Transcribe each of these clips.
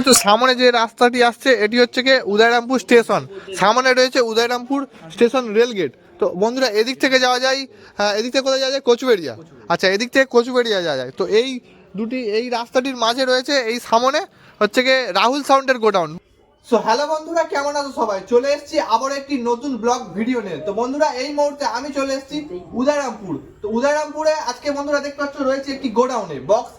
একটু সামনে যে রাস্তাটি আসছে এটি হচ্ছে কি উদয়রামপুর স্টেশন। সামনে রয়েছে উদয়রামপুর স্টেশন রেল গেট তো বন্ধুরা এদিক থেকে যাওয়া যায় হ্যাঁ, এদিক থেকে কোথায় যাওয়া যায়? কোচবেড়িয়া। আচ্ছা এদিক থেকে কোচবেড়িয়া যাওয়া যায়। তো এই দুটি এই রাস্তাটির মাঝে রয়েছে এই সামনে হচ্ছে কি রাহুল সাউন্ডের গোডাউন। সো হ্যালো বন্ধুরা কেমন আছো সবাই? চলে এসেছি আবার একটি নতুন ব্লগ ভিডিও নিয়ে। তো বন্ধুরা এই মুহূর্তে আমি চলে এসেছি উদয়রামপুর। তো উদয়রামপুরে আজকে বন্ধুরা দেখতে পাচ্ছ রয়েছে একটি গোডাউনে। বক্স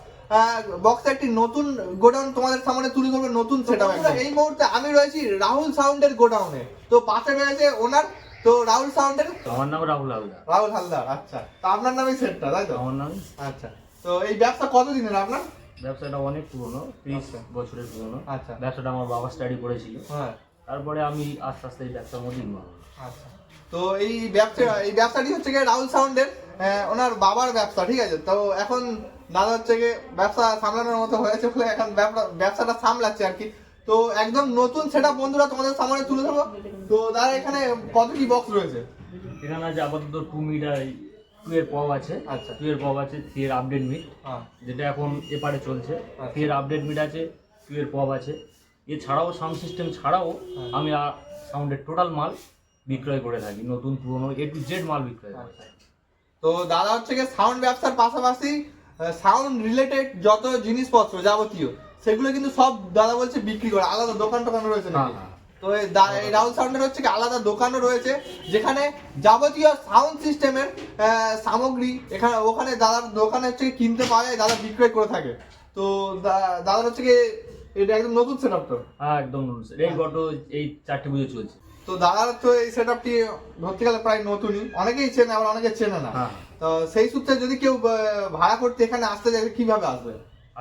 বক্সে একটি নতুন গোডাউন তোমাদের সামনে তুলে ধরবে নতুন সেটা এই মুহূর্তে আমি রয়েছি রাহুল সাউন্ডের গোডাউনে। তো পাশে রয়েছে ওনার তো রাহুল সাউন্ডের? আমার নাম রাহুল হালদার। রাহুল হালদার আচ্ছা। তো আপনার নামই সেটটা তাই তো? আমার নাম আচ্ছা। তো এই ব্যবসা কতদিনের আপনার? ব্যবসাটা অনেক পুরনো ত্রিশ আচ্ছা। বছরের পুরনো। আচ্ছা। ব্যবসাটা আমার বাবা স্টাডি করেছিল। হ্যাঁ। তারপরে আমি আস্তে আস্তে এই ব্যবসার মধ্যে আচ্ছা। তো এই ব্যবসা এই ব্যবসাটি হচ্ছে গিয়ে রাহুল সাউন্ডের। ওনার বাবার ব্যবসা ঠিক আছে? তো এখন দাদা হচ্ছে গিয়ে ব্যবসা সামলানোর মতো হয়েছে বলে এখন ব্যবসা- ব্যবসাটা সামলাচ্ছে আর কি। তো একদম নতুন সেটা বন্ধুরা তোমাদের সামনে তুলে ধরবো। তো দাদা এখানে কত কি বক্স রয়েছে? এখানে আছে আপাতত টু মিটার টু এর পব আছে। আচ্ছা। টু এর পব আছে থ্রি এর আপডেট মিট হ্যাঁ। যেটা এখন এপারে চলছে। আচ্ছা। থ্রি এর আপডেট মিট আছে টু এর পব আছে। এছাড়াও সাউন্ড সিস্টেম ছাড়াও হ্যাঁ। আমি সাউন্ডের টোটাল মাল বিক্রয় করে থাকি নতুন পুরনো এ টু জেড মাল বিক্রয় করে থাকি। তো দাদা হচ্ছে গিয়ে সাউন্ড ব্যবসার পাশাপাশি সাউন্ড রিলেটেড যত জিনিসপত্র যাবতীয় সেগুলো কিন্তু সব দাদা বলছে বিক্রি করে আলাদা দোকান টোকান রয়েছে হ্যাঁ। তো এই দা- এই রাহুল সাউন্ডের হচ্ছে কি আলাদা দোকানও রয়েছে যেখানে যাবতীয় সাউন্ড সিস্টেমের সামগ্রী এখানে ওখানে দাদার দোকানে হচ্ছে কিনতে পাওয়া যায় দাদা বিক্রয় করে থাকে। তো দাদার হচ্ছে কি এটা একদম নতুন সেট তো? হ্যাঁ একদম নতুন। এই গত এই চারটে পুজো চলছে। তো দাদার তো এই সেট আপটি ধরতে গেলে প্রায় নতুনই। অনেকেই চেনে আবার অনেকে চেনে না। হ্যাঁ। তো সেই সূত্রে যদি কেউ ভাড়া করতে এখানে আসতে চায় কীভাবে আসবে?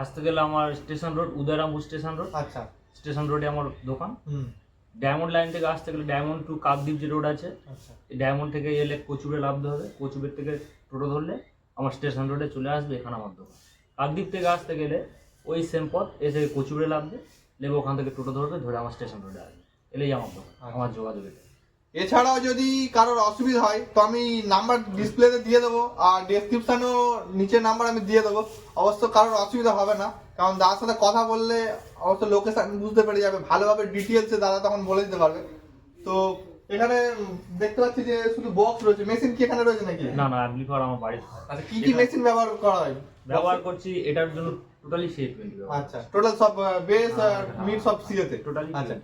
আসতে গেলে আমার station road Udayrampur station road. আচ্ছা। স্টেশন রোডে আমার দোকান। ডায়মন্ড লাইন থেকে আসতে গেলে ডায়মন্ড টু কাকদ্বীপ যে রোড আছে আচ্ছা। ডায়মন্ড থেকে এলে কচুবে নামতে হবে। কচুবের থেকে টোটো ধরলে আমার স্টেশন রোডে চলে আসবে এখানে আমার দোকান। কাকদ্বীপ থেকে আসতে গেলে ওই সেম পথ এসে কচুবে নামবে নেবে ওখান থেকে টোটো ধরবে ধরে আমার স্টেশন রোডে আসবে। এলেই আমার দোকান আচ্ছা। আমার যোগাযোগ এটা। এছাড়াও যদি কারোর অসুবিধা হয় তো আমি নাম্বার ডিসপ্লেতে দিয়ে দেবো আর ডেসক্রিপশানেও নিচে নাম্বার আমি দিয়ে দেবো। অবশ্য কারোর অসুবিধা হবে না কারণ দাদার সাথে কথা বললে অবশ্য লোকেশান বুঝতে পেরে যাবে ভালোভাবে ডিটেলসে দাদা তখন বলে দিতে পারবে। তো এখানে দেখতে পাচ্ছি যে শুধু বক্স রয়েছে মেশিন কি এখানে রয়েছে নাকি? না না আমার বাড়িতে আচ্ছা কি কি মেশিন ব্যবহার করা হয়? ব্যবহার করছি এটার জন্য টোটালি সেফ টোয়েন্টি আচ্ছা টোটাল সব বেস হ্যাঁ, আর হ্যাঁ, মিট সব সিএতে টোটালি আচ্ছা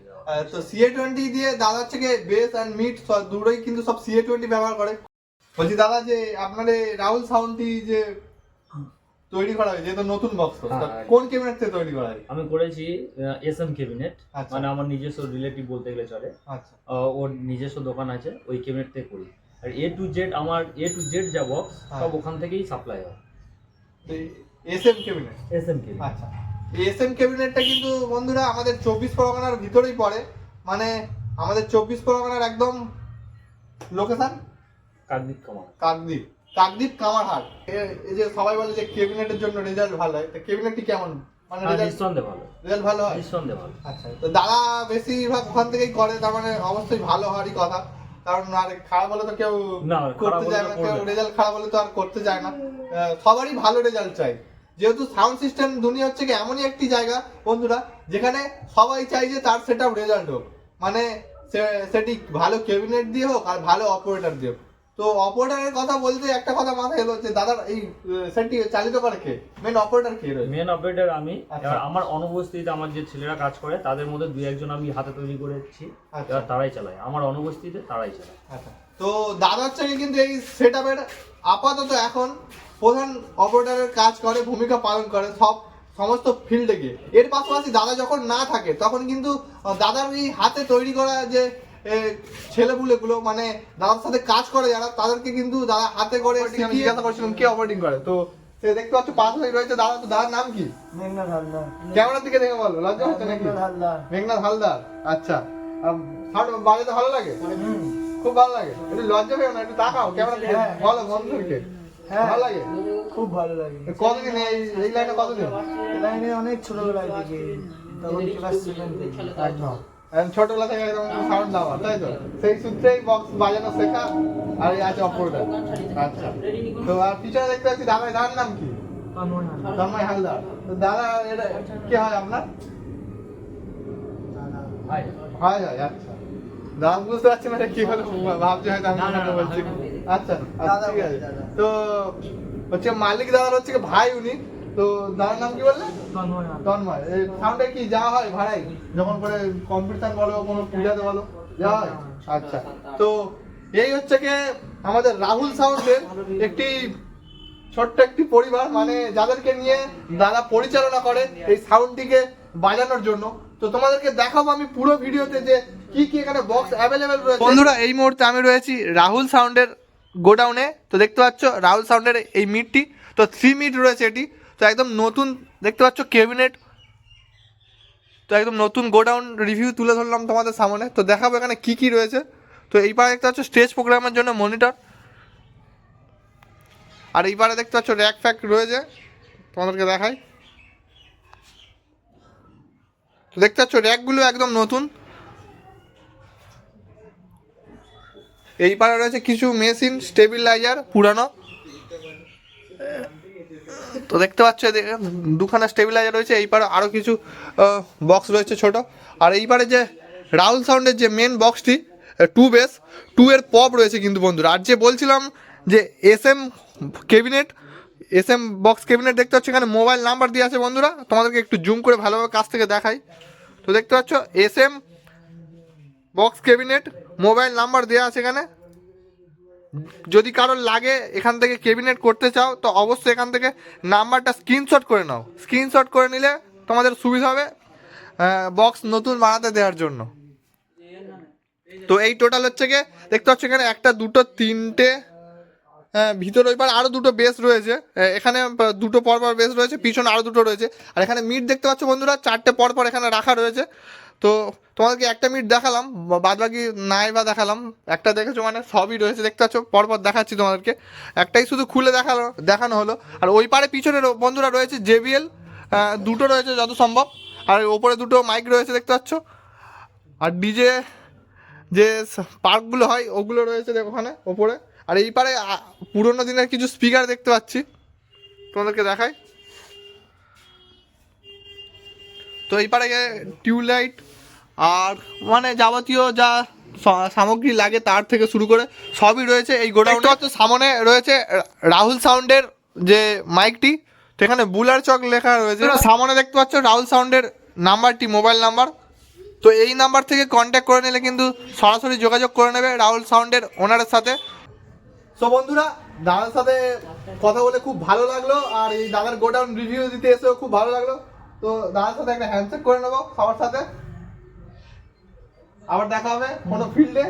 তো সিএ টোয়েন্টি দিয়ে দাদার থেকে বেস অ্যান্ড মিট দুটোই কিন্তু সব সিএ টোয়েন্টি ব্যবহার করে। বলছি দাদা যে আপনার রাহুল সাউন্ডটি যে তৈরি করা হয়েছে এটা নতুন বক্স হ্যাঁ, কোন ক্যাবিনেট থেকে তৈরি করা হয়? আমি করেছি এস এম ক্যাবিনেট। মানে আমার নিজস্ব রিলেটিভ বলতে গেলে চলে। আচ্ছা। ওর নিজস্ব দোকান আছে ওই ক্যাবিনেট থেকে করি। আর এ টু জেড আমার এ টু জেড যা বক্স হ্যাঁ। সব ওখান থেকেই সাপ্লাই হয়। S M cabinet? S M cabinet. আচ্ছা। এস এম ক্যাবিনেটটা কিন্তু বন্ধুরা আমাদের চব্বিশ পরগনার ভিতরেই পড়ে। মানে আমাদের চব্বিশ পরগনার একদম লোকেশন কাকদ্বীপ কামার কাকদ্বীপ। কাকদ্বীপ কামারহাট। এই যে সবাই বলে যে কেবিনেটের জন্য রেজাল্ট ভালো হয় তো কেবিনেটটি কেমন? মানে রেজাল্ট নিঃসন্দেহে ভালো। রেজাল্ট ভালো হয়? নিঃসন্দেহে ভালো। আচ্ছা তো দাদা বেশিরভাগ ওখান থেকেই করে তার মানে অবশ্যই ভালো হওয়ারই কথা। কারণ আর খারাপ হলে তো কেউ করতে যায় না কেউ রেজাল্ট খারাপ হলে তো আর করতে যায় না। আহ, সবারই ভালো রেজাল্ট চাই। যেহেতু সাউন্ড সিস্টেম দুনিয়া হচ্ছে কি এমনই একটি জায়গা বন্ধুরা যেখানে সবাই চাই যে তার সেট রেজাল্ট হোক। মানে সে- সেটি ভালো ক্যাবিনেট দিয়ে হোক আর ভালো অপারেটর দিয়ে হোক। তো অপারেটরের কথা বলতে একটা কথা মাথায় এলো যে দাদার এই সেটটি চালিত করে কে? মেন অপারেটর কে মেন অপারেটর আমি। আচ্ছা। এবার আমার অনুপস্থিতিতে আমার যে ছেলেরা কাজ করে তাদের মধ্যে দুই একজন আমি হাতে তৈরি করেছি। আচ্ছা। এবার তারাই চালায়। আমার অনুপস্থিতিতে তারাই চালায়। আচ্ছা। তো দাদার থেকে কিন্তু এই সেট আপাতত এখন প্রধান অপারেটরের কাজ করে ভূমিকা পালন করে সব সমস্ত ফিল্ডে গিয়ে। এর পাশাপাশি দাদা যখন না থাকে তখন কিন্তু দাদার এই হাতে তৈরি করা যে ছেলেপুলেগুলো মানে দাদার সাথে কাজ করে যারা তাদেরকে কিন্তু দাদা হাতে করে আমি জিজ্ঞাসা করছিলাম কে অপারেটিং করে? তো সে দেখতে পাচ্ছ পাশে রয়েছে দাদা তো দাদার নাম কি? মেঘনাথ হালদার। ক্যামেরার দিকে দেখে বলো লজ্জা হচ্ছে নাকি? মেঘনাথ হালদার। আচ্ছা। বাজাতে ভালো লাগে? খুব ভালো লাগে। একটু লজ্জা পেও না একটু তাকাও ক্যামেরা দিকে হ্যাঁ। বলো বন্ধুদেরকে হ্যাঁ ভালো লাগে? খুব ভালো লাগে। কতদিন এই এই লাইনে কতদিন? এই লাইনে অনেক ছোটবেলায় থেকে তখন ক্লাস সেভেন থেকে। একদম ছোটবেলা থেকে একদম সাউন্ড দেওয়া তাই তো? সেই সূত্রেই বক্স বাজানো শেখা আর এই আছে অপরটা আচ্ছা। তো আর পিছনে দেখতে পাচ্ছি দাদা দাদার নাম কি? তন্ময় হালদার। তো দাদা এটা কে হয় আপনার? ভাই ভাই আচ্ছা। দাম বুঝতে পারছি না কি হলো ভাবছি হয়তো আমি বলছি। আচ্ছা আচ্ছা, ঠিক আছে। তো হচ্ছে মালিক দাদার হচ্ছে কি ভাই উনি। তো দাদার নাম কি বললেন তন্ময় এই সাউন্ডে কি যাওয়া হয় ভাড়াই যখন করে কম্পিটিশন বলো কোনো পূজাতে বলো যাওয়া হয়? আচ্ছা। তো এই হচ্ছে কি আমাদের রাহুল সাউন্ডের একটি ছোট্ট একটি পরিবার মানে যাদেরকে নিয়ে দাদা পরিচালনা করে এই সাউন্ডটিকে বাজানোর জন্য। তো তোমাদেরকে দেখাবো আমি পুরো ভিডিওতে যে কি কি এখানে বক্স অ্যাভেলেবেল রয়েছে। বন্ধুরা এই মুহূর্তে আমি রয়েছি রাহুল সাউন্ডের গোডাউনে, তো দেখতে পাচ্ছ রাহুল সাউন্ডের এই মিটটি, তো থ্রি মিট রয়েছে এটি, তো একদম নতুন, দেখতে পাচ্ছ ক্যাবিনেট তো একদম নতুন গোডাউন রিভিউ তুলে ধরলাম তোমাদের সামনে, তো দেখাবো এখানে কী কী রয়েছে। তো এই পারে দেখতে পাচ্ছ স্টেজ প্রোগ্রামের জন্য মনিটর আর এই পারে দেখতে পাচ্ছ র্যাক ফ্যাক রয়েছে, তোমাদেরকে দেখাই। তো দেখতে পাচ্ছ র্যাকগুলো একদম নতুন এই পারে রয়েছে কিছু মেশিন, স্টেবিলাইজার, পুরানো। তো দেখতে পাচ্ছ দুখানা স্টেবিলাইজার রয়েছে, এই পারে আরও কিছু বক্স রয়েছে ছোট। আর এই পারে যে রাহুল সাউন্ডের যে মেন বক্সটি টু বেস টু এর পপ রয়েছে কিন্তু বন্ধুরা। আর যে বলছিলাম যে S M cabinet S M box cabinet দেখতে পাচ্ছ, এখানে মোবাইল নাম্বার দিয়ে আছে বন্ধুরা। তোমাদেরকে একটু জুম করে ভালোভাবে কাছ থেকে দেখাই। তো দেখতে পাচ্ছ S M box cabinet mobile number দেওয়া আছে এখানে। যদি কারোর লাগে এখান থেকে কেবিনেট করতে চাও, তো অবশ্যই এখান থেকে নাম্বারটা স্ক্রিনশট করে নাও। স্ক্রিনশট করে নিলে তোমাদের সুবিধা হবে বক্স নতুন বানাতে দেওয়ার জন্য। তো এই টোটাল হচ্ছে গিয়ে, দেখতে পাচ্ছ এখানে একটা, দুটো, তিনটে ভিতর ওই আরও দুটো বেস রয়েছে। এখানে দুটো পরপর পর বেস রয়েছে, পিছনে আরও দুটো রয়েছে। আর এখানে মিট দেখতে পাচ্ছ বন্ধুরা, চারটে পর পর এখানে রাখা রয়েছে। তো তোমাদেরকে একটা মিট দেখালাম বাদ বাকি নাই বা দেখালাম, একটা দেখেছ মানে সবই রয়েছে, দেখতে পাচ্ছ, পরপর দেখাচ্ছি তোমাদেরকে। একটাই শুধু খুলে দেখাল, দেখানো হলো, আর ওই পারে পিছনে বন্ধুরা রয়েছে জেবিএল দুটো রয়েছে যত সম্ভব, আর ওপরে দুটো মাইক রয়েছে, দেখতে পাচ্ছ। আর ডিজে, যে পার্কগুলো হয়, ওগুলো রয়েছে, দেখো ওখানে, ওপরে। আর এই পারে পুরোনো দিনের কিছু স্পিকার দেখতে পাচ্ছি, তোমাদেরকে দেখাই। তো এই পারে টিউবলাইট আর মানে যাবতীয় যা সামগ্রী লাগে তার থেকে শুরু করে সবই রয়েছে এই গোডাউনটা হচ্ছে সামনে রয়েছে রাহুল সাউন্ডের যে মাইকটি সেখানে বুলার চক লেখা রয়েছে। সামনে দেখতে পাচ্ছ রাহুল সাউন্ডের নাম্বারটি মোবাইল নাম্বার। তো এই নাম্বার থেকে কন্ট্যাক্ট করে নিলে কিন্তু সরাসরি যোগাযোগ করে নেবে রাহুল সাউন্ডের ওনারের সাথে। সো বন্ধুরা দাদার সাথে কথা বলে খুব ভালো লাগল আর এই দাদার গোডাউন রিভিউ দিতে এসেও খুব ভালো লাগল। তো দাদার সাথে একটা হ্যান্ডশেক করে নেব সবার সাথে। আবার দেখা হবে কোনো ফিল্ডে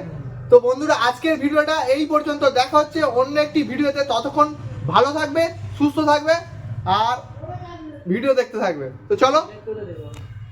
তো বন্ধুরা, আজকের ভিডিওটা এই পর্যন্ত। দেখা হচ্ছে অন্য একটি ভিডিওতে। ততক্ষণ ভালো থাকবে, সুস্থ থাকবে, আর ভিডিও দেখতে থাকবে। তো চলো।